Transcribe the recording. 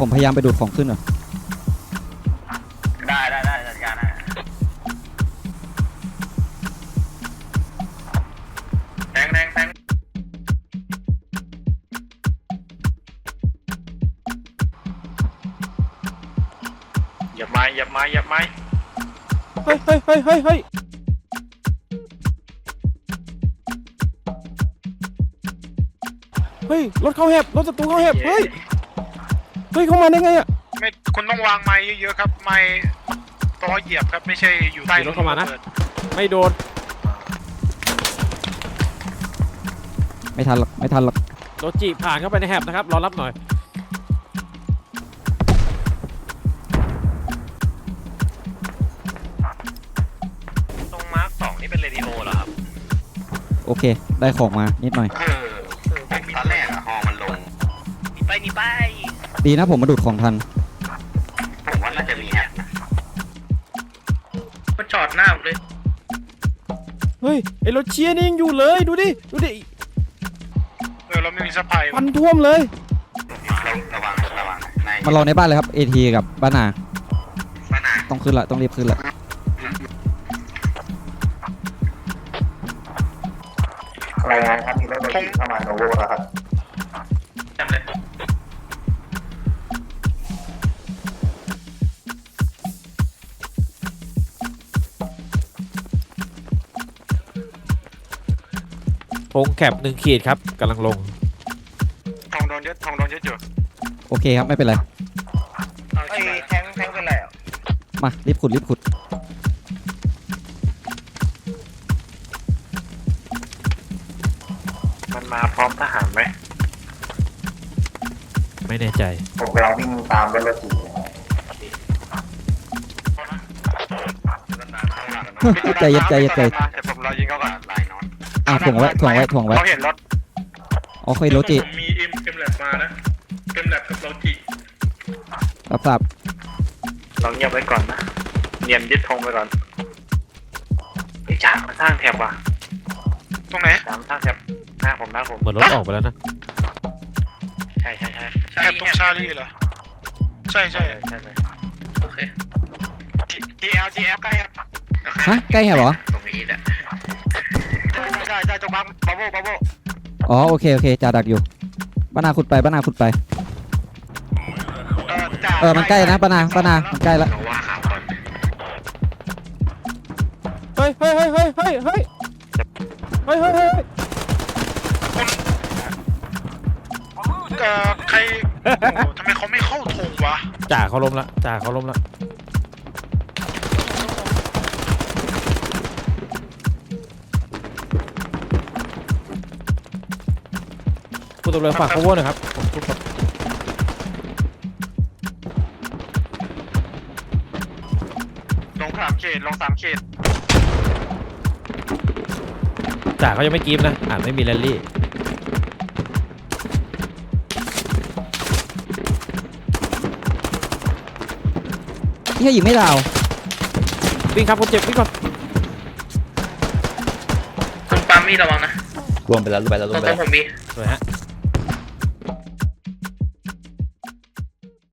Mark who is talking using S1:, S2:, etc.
S1: ผมพยายามไปดูดของขึ้นเหรอ
S2: ได้ได้ได้จัดการได้
S3: แทงแทงแทงอย่าไม้อย่าไม้อย่าไม้
S4: เฮ้ยเฮ้ยเฮ้ยเฮ้ยเฮ้ยเฮ้ยรถเข้าแหบรถศัตรูเข้าแหบเฮ้ย เฮ้ยเข้ามาได้ไงอะ
S3: ไม่คุณต้องวางไม้เยอะๆครับ ไม้ต่อเหยียบครับไม่ใช่อยู่ใต้
S4: มีรถเข้ามานะไม่โดน
S1: ไม่ทันหรอกไม่ทันหรอก
S4: รถจีบผ่านเข้าไปในแหบนะครับรอรับหน่อย
S3: ตรงมาร์คสองนี่เป็นเรดิโอเหรอครับ
S1: โอเค ได้ของมานิดหน่อย
S2: เออตอนแรกอะฮอมันลง
S3: หนีไปหนีไป
S1: ดีนะผมมาดูดของทัน
S2: ผมว่าน่าจะมีแฮกนะ
S3: ก็จอดหน้าผมเลย
S4: เฮ้ยไอรถเชียร์นี่ยังอยู่เลยดูดิดูดิ
S3: เออเราไม่มีสะพาย
S4: ควันท่วมเลย
S2: ระระวังระวังใน
S1: มารอในบ้านเลยครับเอทีกับบ้านนา
S2: บ้านนา
S1: ต้องขึ้นละต้องรีบขึ้นละ
S2: รายงานครับมีรถไฟขี่เข้ามาโนโวแล้วครับ
S4: ธงแคบหนึ่งขีดครับกำลังลง
S3: ทองโดนเยอะทองโดนเยอะจุด
S1: โอเคครับไม่เป็นไร
S3: ไอ้แทงแทงเป็นไรอะ
S1: มา รีบขุดรีบขุด
S3: มันมาพร้อมทหารไหม
S4: ไม่แน่ใจ
S2: ผมกำลังวิ่งตามรถไฟขี่
S1: ใจเย็นใจเย็นใจเย็น
S3: เดี๋ยวผมรอยิงเขาก่อน
S2: ลายน อน
S1: อะถ่วงไว้ถ่วงไว้ถ่วงไว้
S3: เขาเห็นรถ
S1: โอเคโรจิ
S3: ผมมีเอ็มเอ็มแลบมานะเอ็มแลบกับโลจิ
S1: รับทราบ
S3: เราเงียบไว้ก่อนนะเนียนยึดธงไว้ก่อนไอ้จ่ามาสร้างแถบว่ะตรงไหนจ่ามาสร้างแถบหน้าผมหน้าผม
S4: เหมือนรถออกไปแล้วนะ
S3: ใช่ใช่ใช่แถบตรงชาลีเหรอใช่ใช่ใช่ใช่โอเค GL GL ใกล้ครับ
S1: ฮะใกล้แหบเหรอ
S3: ตรงบังบับเบิ้ลบับเบิ้ล
S1: อ๋อโอเคโอเคจ่าดักอยู่บ้านนาขุดไปบ้านนาขุดไป
S3: เออจ่า
S1: เออมันใกล้นะบ้านนาบ้านนามันใกล้ละ
S2: โนว่าขาวก่อน
S4: เฮ้ยเฮ้ยเฮ้ยเฮ้ยเฮ้ยเฮ้ยเฮ้ยเฮ้ยเฮ้ย
S3: เอ่อใครโอ้โหทำไมเขาไม่เข้าธงวะ
S4: จ่าเขาล้มละจ่าเขาล้มละ คุณตำรวจฝาก cover หน่อยครับผมทุบครับ
S3: ลงสามเขตลงสามเขต
S4: จ่าเขายังไม่กรีฟนะอาจไม่มีแรลลี่
S1: นี่ยิงไม่ดาว
S4: วิ่งครับคนเจ็บวิ่งก่อน
S3: คุณปามี่ระวังนะ
S5: รวมไปแล้วรวมไปแล้วร
S3: ต
S5: ว
S3: ร
S5: ม
S3: ง
S5: ไป
S3: ตร
S5: แล้
S3: ง
S5: ว
S3: ผมมี
S4: สวยฮะ